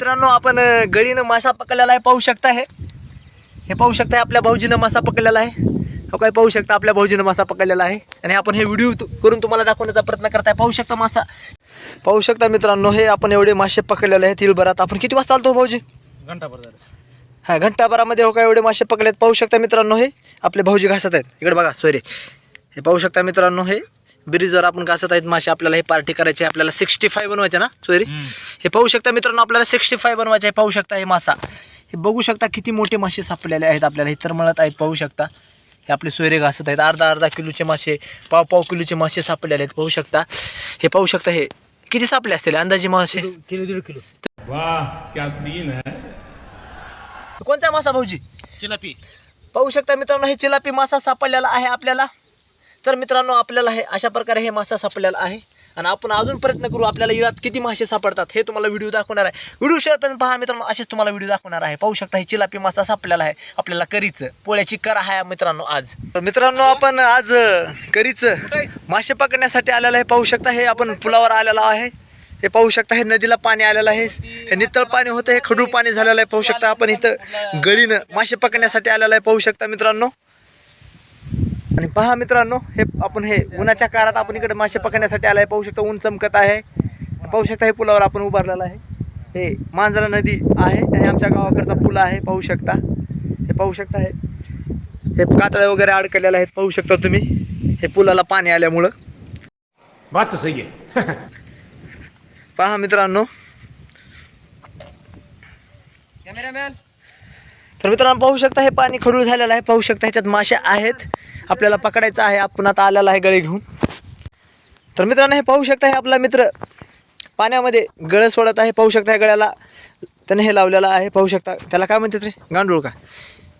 मित्रांनो आपण गळीनं मासा पकडलेला आहे पाहू शकता हे. हे पाहू शकता आपल्या भाऊजीनं मासा पकडलेला आहे. हो काय पाहू शकता आपल्या भाऊजीनं मासा पकडलेला आहे. आणि आपण हे व्हिडिओ करून तुम्हाला दाखवण्याचा प्रयत्न करताय. पाहू शकता मासा. पाहू शकता मित्रांनो हे आपण एवढे मासे पकडलेले आहेत तिळभरात आपण किती वाजता आलतो भाऊजी? घंटाभर झालं. हा घंटाभरामध्ये हो काय एवढे मासे पकडलेत. पाहू शकता मित्रांनो हे. आपले भाऊजी घासत आहेत. इकडे बघा सोयरे हे पाहू शकता मित्रांनो हे. ब्रिजवर आपण घासत आहेत मासे आपल्याला हे पार्टी करायचे आहे. आपल्याला सिक्स्टी फाय बनवायचे ना सोयरे? हे पाहू शकता मित्रांनो आपल्याला सिक्स्टी फाय बनवायचे आहे पाहू शकता हे मासा. हे बघू शकता किती मोठे मासे सापडलेले आहेत आपल्याला हे तर म्हणत आहेत पाहू शकता. हे आपले सोयरे घासत आहेत अर्धा अर्धा किलोचे मासे पाव पाव किलोचे मासे सापडलेले आहेत पाहू शकता. हे पाहू शकता हे किती सापले असतील अंदाजे मासे? किलो दीड किलो. वाह क्या सीन है? कोणता मासा भाऊजी? चिलापी. पाहू शकता मित्रांनो हे चिलापी मासा सापडलेला आहे आपल्याला. तर मित्रांनो आपल्याला हे अशा प्रकारे हे मासा सापडलेला आहे. आणि आपण अजून प्रयत्न करू आपल्याला यात किती मासे सापडतात हे तुम्हाला व्हिडिओ दाखवणार आहे. व्हिडिओ शेअर पहा मित्रांनो असेच तुम्हाला व्हिडिओ दाखवणार आहे. पाहू शकता हे चिलापी मासा सापडलेला आहे आपल्याला करीचं. पोळ्याची करा आहे मित्रांनो आज. तर मित्रांनो आपण आज करीचं मासे पकडण्यासाठी आलेलं आहे. पाहू शकता हे आपण पुलावर आलेलो आहे. हे पाहू शकता हे नदीला पाणी आलेलं आहे. हे नितळ पाणी होतं हे खडूळ पाणी झालेलं आहे. पाहू शकता आपण इथं गळीनं मासे पकडण्यासाठी आलेलं आहे. पाहू शकता मित्रांनो. आणि पहा मित्रांनो हे आपण हे उन्हाच्या काळात आपण इकडे मासे पकडण्यासाठी आलाय. पाहू शकता ऊन चमकत आहे. पाहू शकता हे पुलावर आपण उभारलेलं आहे. हे मांजरा नदी आहे आणि आमच्या गावाकडचा पूल आहे. पाहू शकता. हे पाहू शकता हे. हे कातळे वगैरे अडकलेले आहेत. पाहू शकता तुम्ही. हे पुलाला पाणी आल्यामुळं. बात सही है पहा मित्रांनो. कॅमेरामॅन तर मित्रांनो पाहू शकता हे पाणी खडूळ झालेलं आहे. पाहू शकता ह्याच्यात मासे आहेत. आपल्याला पकडायचं आहे. आपण आता आलेला आहे गळे घेऊन. तर मित्रांनो हे पाहू शकता हे आपला मित्र पाण्यामध्ये गळ सोडत आहे. पाहू शकता गळ्याला त्याने हे लावलेलं आहे. पाहू शकता. त्याला काय म्हणतात रे? गांडूळ का?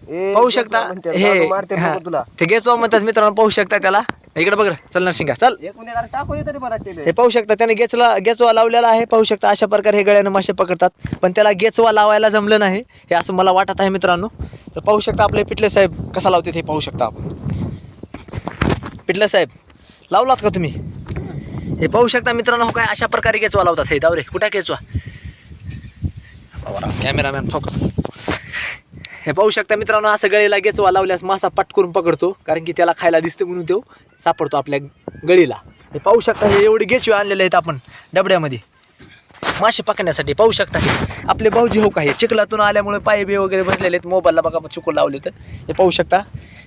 पाहू शकता. हे हा, ते गेचवा म्हणतात मित्रांनो पाहू शकता त्याला. इकडे बघ रे, चल नरसिंगा चल. टाकू तरी मला हे पाहू शकता त्याने गेचला गेचवा लावलेला आहे पाहू शकता. अशा प्रकारे हे गळ्यानं मासे पकडतात. पण त्याला गेचवा लावायला जमलं नाही. हे असं मला वाटत आहे मित्रांनो. तर पाहू शकता आपले पिटले साहेब कसा लावते हे पाहू शकता आपण. पिटले साहेब लावलात का तुम्ही? हे पाहू शकता मित्रांनो हो काय अशा प्रकारे गेचवा लावतात. हे दावरे कुठे गेचवा कॅमेरामॅन फोकस हे पाहू शकता मित्रांनो असं गळीला गेचवा लावल्यास मासा पटकून पकडतो कारण की त्याला खायला दिसते म्हणून तो सापडतो आपल्या गळीला. हे पाहू शकता हे एवढे गेचवे आणलेले आहेत आपण डबड्यामध्ये. मासे पकडण्यासाठी पाहू शकता हे. आपले भाऊजी हो का हे? चिखलातून आल्यामुळे पाय बे वगैरे भरलेले आहेत मोबाईलला बघा चुकून लावले तर हे पाहू शकता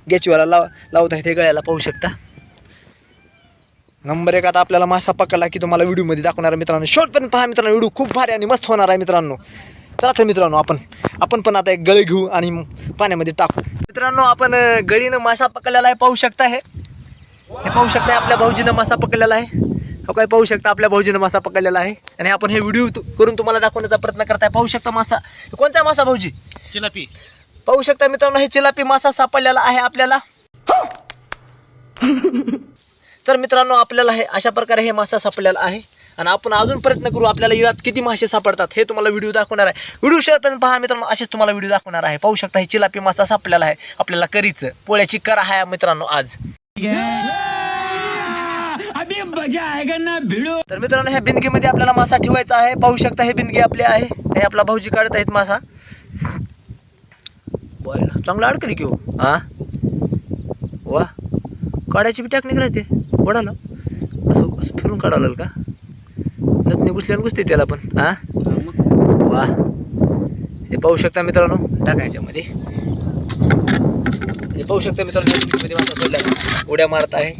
गेचव्याला लाव लावत आहेत हे गळ्याला पाहू शकता. नंबर एक आता आपल्याला मासा पकडला की तुम्हाला व्हिडिओमध्ये दाखवणार आहे मित्रांनो. शेवटपर्यंत पहा मित्रांनो व्हिडिओ खूप भारी आणि मस्त होणार आहे मित्रांनो. चला तर मित्रांनो आपण आपण पण आता एक गळे घेऊ आणि पाण्यामध्ये टाकू. मित्रांनो आपण गळीनं मासा पकडलेला आहे पाहू शकता हे. हे पाहू शकता आपल्या भाऊजीनं मासा पकडलेला आहे. हो काय पाहू शकता आपल्या भाऊजीनं मासा पकडलेला आहे. आणि आपण हे व्हिडिओ करून तुम्हाला दाखवण्याचा प्रयत्न करताय. पाहू शकता मासा. कोणता मासा भाऊजी? चिलापी. पाहू शकता मित्रांनो हे चिलापी मासा सापडलेला आहे आपल्याला. तर मित्रांनो आपल्याला हे अशा प्रकारे हे मासा सापडलेला आहे. आणि आपण अजून प्रयत्न करू आपल्याला यात किती मासे सापडतात हे तुम्हाला व्हिडिओ दाखवणार आहे. व्हिडिओ शेअर पहा मित्रांनो असेच तुम्हाला व्हिडिओ दाखवणार आहे. पाहू शकता हे चिलापी मासा सापडलेला आहे आपल्याला करीचं. पोळ्याची करा आहे मित्रांनो आज. तर मित्रांनो ह्या बिंदगीमध्ये आपल्याला मासा ठेवायचा आहे. पाहू शकता हे बिंदगी आपली आहे. हे आपला भाऊजी काढत आहेत मासा. बोला चांगला अडकली की हो. हा. वा. काढायची बी टेक्निक राहते. कोणाला असं असं फिरून काढावं का? नतनी घुसल्यानं घुसते त्याला पण हां? वा. हे पाहू शकता मित्रांनो टाका याच्यामध्ये. हे पाहू शकता मित्रांनो मासा उड्या मारत आहे.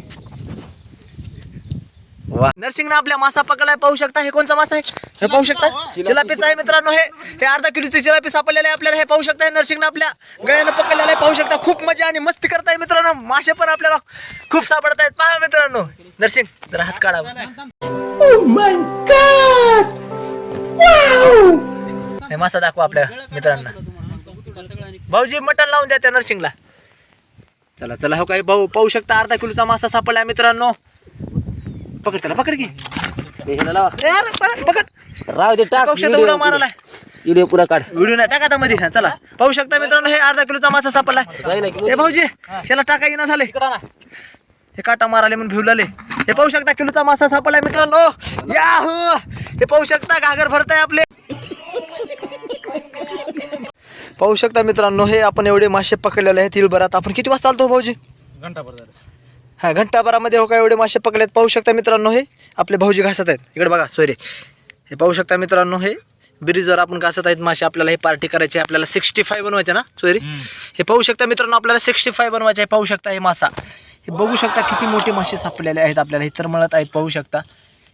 वा. नरसिंगनं आपल्या मासा पकडलाय पाहू शकता हे कोणचा मासा आहे? हे पाहू शकता? चिलापीस आहे मित्रांनो हे हे अर्धा किलोचे चिलापी सापडलेले आहे आपल्याला हे पाहू शकता हे नरसिंगनं आपल्या गळ्यानं पकडलेलं आहे पाहू शकता. खूप मजा आणि मस्ती करताय मित्रांनो. मासे पण आपल्याला खूप सापडत आहेत पहा मित्रांनो. नरसिंग जरा हात काढा. हे मासा दाखवा आपल्या मित्रांना. भाऊजी मटण लावून द्या त्या नरसिंगला. चला चला हो काही भाऊ पाहू शकता अर्धा किलोचा मासा सापडलाय मित्रांनो. पकड त्याला पकड की. अरे, पकड, पकड. राव दे टाक. शकता उड्या मारायला. व्हिडिओ पुरा काढ. व्हिडिओ नाही टाका आता मध्ये. हा, चला. पाहू शकता मित्रांनो हे अर्धा किलोचा मासा सापडलाय हे भाऊजी त्याला टाका येणार झाले. हे काटा माराले म्हणून भिवलाले. हे पाहू शकता किलोचा मासा सापडलाय मित्रांनो. या हो हे पाहू शकता घागर भरताय आपले. पाहू शकता मित्रांनो हे आपण एवढे मासे पकडलेले आहेत तिळभरात आपण किती वाजता आलतो भाऊजी? घंटाभर झालं. हा घंटाभरामध्ये हो का एवढे मासे पकडलेत? पाहू शकता मित्रांनो हे आपले भाऊजी घासत आहेत. इकडे बघा सोयरे हे पाहू शकता मित्रांनो हे ब्रिजवर आपण घासत आहेत मासे. आपल्याला हे पार्टी करायची आपल्याला सिक्स्टी फाय बनवायचे ना सोयरे हे पाहू शकता मित्रांनो आपल्याला सिक्स्टी फाय बनवायचे पाहू शकता हे मासा. हे बघू शकता किती मोठे मासे सापडलेले आहेत आपल्याला. हे तर मळत आहेत पाहू शकता.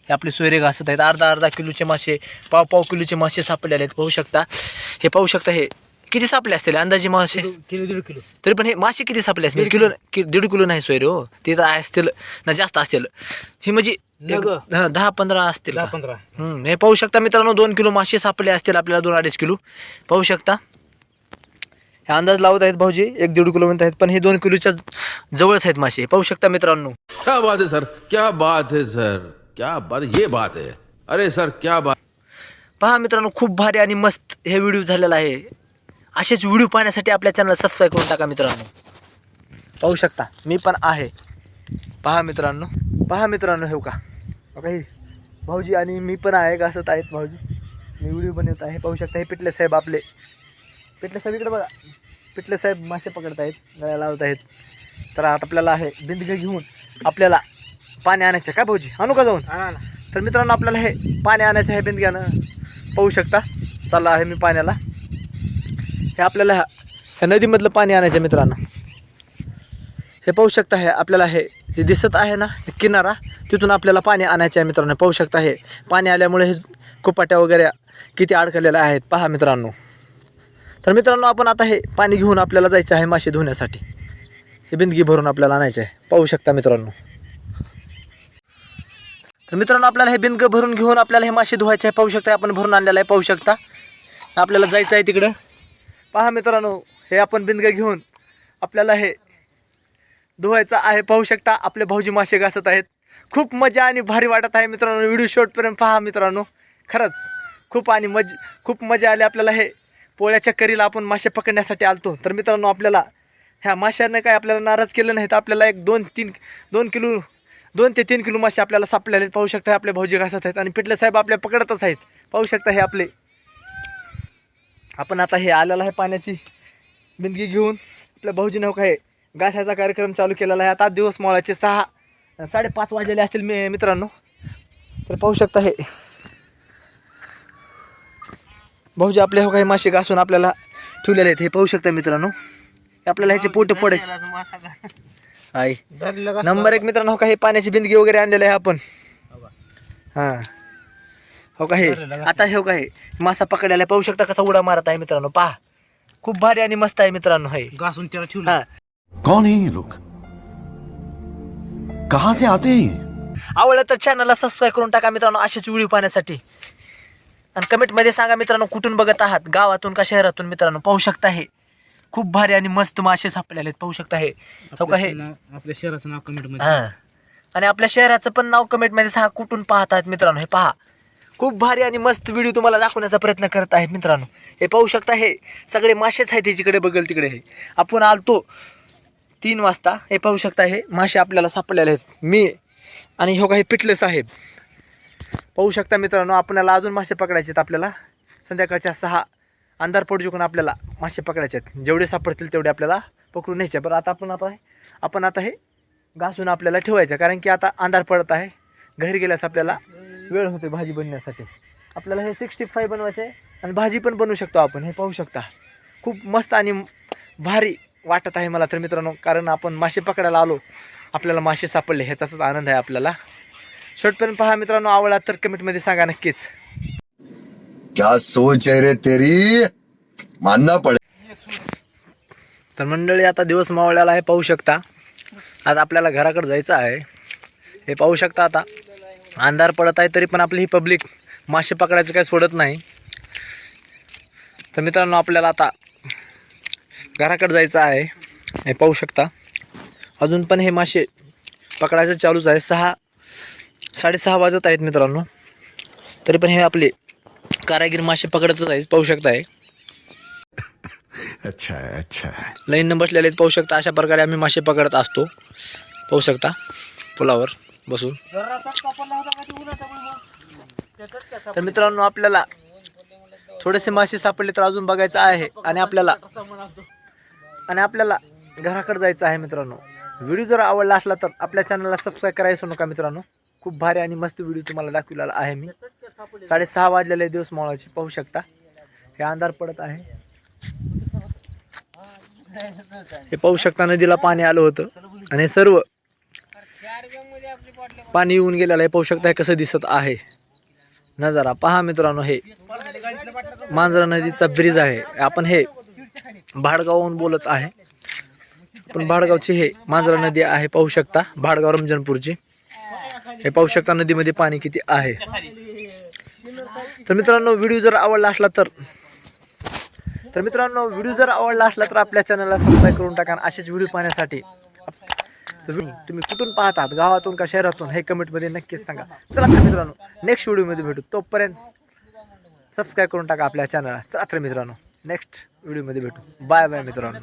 हे आपले सोयरे घासत आहेत. अर्धा अर्धा किलोचे मासे पाव पाव किलोचे मासे सापडलेले आहेत पाहू शकता. हे पाहू शकता हे किती सापले असतील अंदाजे मासे? किलो दीड किलो. तरी पण हे मासे किती सापले असतील? किलो कि दीड किलो नाही सोयरे हो. ते तर असतील ना जास्त असतील. हे म्हणजे दहा पंधरा असतील हे पाहू शकता मित्रांनो दोन किलो मासे सापडले असतील आपल्याला दोन अडीच किलो. पाहू शकता. हे अंदाज लावत आहेत भाऊजी एक दीड किलो म्हणत आहेत पण हे दोन किलोच्या जवळच आहेत मासे. पाहू शकता मित्रांनो. क्या बात है सर? क्या बात है सर? क्या बात ये बात है। अरे सर क्या बात पहा मित्रांनो खूप भारी आणि मस्त हे व्हिडिओ झालेला आहे. असेच व्हिडिओ पाहण्यासाठी आपल्या चॅनलला सबस्क्राईब करून टाका मित्रांनो. पाहू शकता मी पण आहे. पहा मित्रांनो पहा मित्रांनो हे का काही भाऊजी आणि मी पण आहे घासत आहेत भाऊजी? मी व्हिडिओ बनवत आहे. पाहू शकता हे पिटले साहेब आपले. पिटले साहेब इकडे बघा. पिटले साहेब मासे पकडत आहेत गळ्या लावत आहेत तर आता आपल्याला आहे बिंदगे घेऊन आपल्याला पाणी आणायचं. काय भाऊजी? आणू का जाऊन? तर मित्रांनो आपल्याला हे पाणी आणायचं आहे बिंदग्यानं. पाहू शकता. चालला आहे मी पाण्याला. हे आपल्याला ह्या नदीमधलं पाणी आणायचं आहे मित्रांनो. हे पाहू शकता हे आपल्याला हे जे दिसत आहे ना हे किनारा तिथून आपल्याला पाणी आणायचं आहे मित्रांनो. पाहू शकता हे पाणी आल्यामुळे हे कुपाट्या वगैरे किती अडकलेल्या आहेत. पहा मित्रांनो. तर मित्रांनो आपण आता हे पाणी घेऊन आपल्याला जायचं आहे मासे धुण्यासाठी. हे बिंदगी भरून आपल्याला आणायचं आहे पाहू शकता मित्रांनो. तर मित्रांनो आपल्याला हे बिंदग भरून घेऊन आपल्याला हे मासे धुवायचे आहे. पाहू शकता आपण भरून आणलेलं आहे. पाहू शकता. आपल्याला जायचं आहे तिकडं. पहा मित्रांनो हे आपण बिंदग घेऊन आपल्याला हे धुवायचं आहे. पाहू शकता आपले भाऊजी मासे घासत आहेत. खूप मजा आणि भारी वाटत आहे मित्रांनो. व्हिडिओ शॉर्टपर्यंत पहा मित्रांनो. खरंच खूप आणि मज खूप मजा आली आपल्याला हे पोळ्याच्या करीला आपण मासे पकडण्यासाठी आलतो. तर मित्रांनो आपल्याला ह्या माशांना काय आपल्याला नाराज केलं नाही तर आपल्याला एक दोन तीन दोन किलो दोन ते तीन किलो मासे आपल्याला सापलेले आहेत. पाहू शकता आपले भाऊजी घासत आहेत. आणि पिठले साहेब आपल्या पकडतच आहेत. पाहू शकता हे आपले. आपण आता हे आलेलं आहे पाण्याची बिंदगी घेऊन. आपल्या भाऊजीनं हो काय घासायचा कार्यक्रम चालू केलेला आहे. आता दिवस मोळाचे सहा साडेपाच वाजलेले असतील मी मित्रांनो. तर पाहू शकता हे. भाऊजी आपले हो काही मासे घासून आपल्याला ठेवलेले आहेत हे पाहू शकता मित्रांनो. हे आपल्याला ह्याचे पोट फोडायचे आहे नंबर एक मित्रांनो हो का हे पाण्याची बिंदगी वगैरे आणलेलं आहे आपण. हां. हो का हे आता हे हो का हे मासा पकडायला पाहू शकता कसा उडा मारत आहे मित्रांनो. पहा खूप भारी आणि मस्त आहे मित्रांनो हे. घासून त्याला ठेवलं. हा. कौन है ये लोग? कहां से आते हैं ये? आवडलं तर चॅनलला सबस्क्राईब करून टाका मित्रांनो असेच व्हिडिओ पाहण्यासाठी. आणि कमेंटमध्ये सांगा मित्रांनो कुठून बघत आहात? गावातून का शहरातून मित्रांनो? पाहू शकता हे. खूप भारी आणि मस्त मासे सापडलेले आहेत. पाहू शकता हे. हो का हे? आपल्या शहराचं नाव कमेंटमध्ये हां. आणि आपल्या शहराचं पण नाव कमेंटमध्ये सांगा कुठून पाहत आहेत मित्रांनो? हे पहा. खूप भारी आणि मस्त व्हिडिओ तुम्हाला दाखवण्याचा प्रयत्न करत आहेत मित्रांनो. हे पाहू शकता हे. सगळे मासेच आहेत तिकडे बघल तिकडे हे. आपण आलतो तीन वाजता. हे पाहू शकता हे. मासे आपल्याला सापडलेले आहेत. मी आणि हो काही पिटले साहेब. पाहू शकता मित्रांनो आपल्याला अजून मासे पकडायचे आहेत आपल्याला. संध्याकाळच्या सहा अंधार पडू शकून आपल्याला मासे पकडायचे आहेत जेवढे सापडतील तेवढे आपल्याला पकडून न्यायचे. बरं आता आपण आता आपण आता हे घासून आपल्याला ठेवायचं. कारण की आता अंधार पडत आहे. घरी गेल्यास आपल्याला वेळ होते भाजी बनण्यासाठी. आपल्याला हे सिक्स्टी फाय बनवायचं आहे आणि भाजी पण बनवू शकतो आपण हे पाहू शकता. खूप मस्त आणि भारी वाटत आहे मला तर मित्रांनो कारण आपण मासे पकडायला आलो आपल्याला मासे सापडले ह्याचाच आनंद आहे आपल्याला. शेवटपर्यंत पहा मित्रांनो आवडला तर कमेंटमध्ये सांगा नक्कीच. क्या सोच है रे तेरी? मानना पड़े तर मंडळी आता दिवस मावळ्याला आहे पाहू शकता. आता आपल्याला घराकडे जायचं आहे. हे पाहू शकता आता. अंधार पडत आहे तरी पण आपली ही पब्लिक मासे पकडायचं काही सोडत नाही. तर मित्रांनो आपल्याला आता घराकडे जायचं आहे. हे पाहू शकता. अजून पण हे मासे पकडायचं चालूच आहे. सहा साडेसहा वाजत आहेत मित्रांनो. तरी पण हे आपले कारागीर मासे पकडतच आहेत पाहू शकता हे अच्छा. अच्छा लाईन बसलेले आहेत पाहू शकता. अशा प्रकारे आम्ही मासे पकडत असतो. पाहू शकता. पुलावर बसून. तर मित्रांनो आपल्याला थोडेसे मासे सापडले तर अजून बघायचं आहे आणि आपल्याला आणि आपल्याला घराकडे जायचं आहे मित्रांनो. व्हिडिओ जर आवडला असला तर आपल्या चॅनलला सबस्क्राईब करायचं नका मित्रांनो. खूप भारी आणि मस्त व्हिडिओ तुम्हाला दाखवलेला आहे मी. साडेसहा वाजलेले दिवस मावळाचे पाहू शकता. हे अंधार पडत आहे. हे पाहू शकता नदीला पाणी आलं होतं. आणि हे सर्व पाणी येऊन गेलेलं आहे. पाहू शकता हे कसं दिसत आहे. नजारा. पहा मित्रांनो हे मांजरा नदीचा ब्रिज आहे. आपण हे भाडगावहून बोलत आहे. पण भाडगावची हे मांजरा नदी आहे पाहू शकता. भाडगाव रमजनपूरची. हे पाहू शकता नदीमध्ये पाणी किती आहे. तर मित्रांनो व्हिडिओ जर आवडला असला तर तर मित्रांनो व्हिडिओ जर आवडला असला तर आपल्या चॅनलला सबस्क्राईब करून टाका असेच व्हिडिओ पाहण्यासाठी तुम्ही कुठून पाहतात? गावातून का शहरातून? हे कमेंटमध्ये नक्कीच सांगा. चला तर मित्रांनो नेक्स्ट व्हिडिओमध्ये भेटू. तोपर्यंत सबस्क्राईब करून टाका आपल्या चॅनलला चला तर मित्रांनो नेक्स्ट व्हिडिओमध्ये भेटू. बाय बाय मित्रांनो.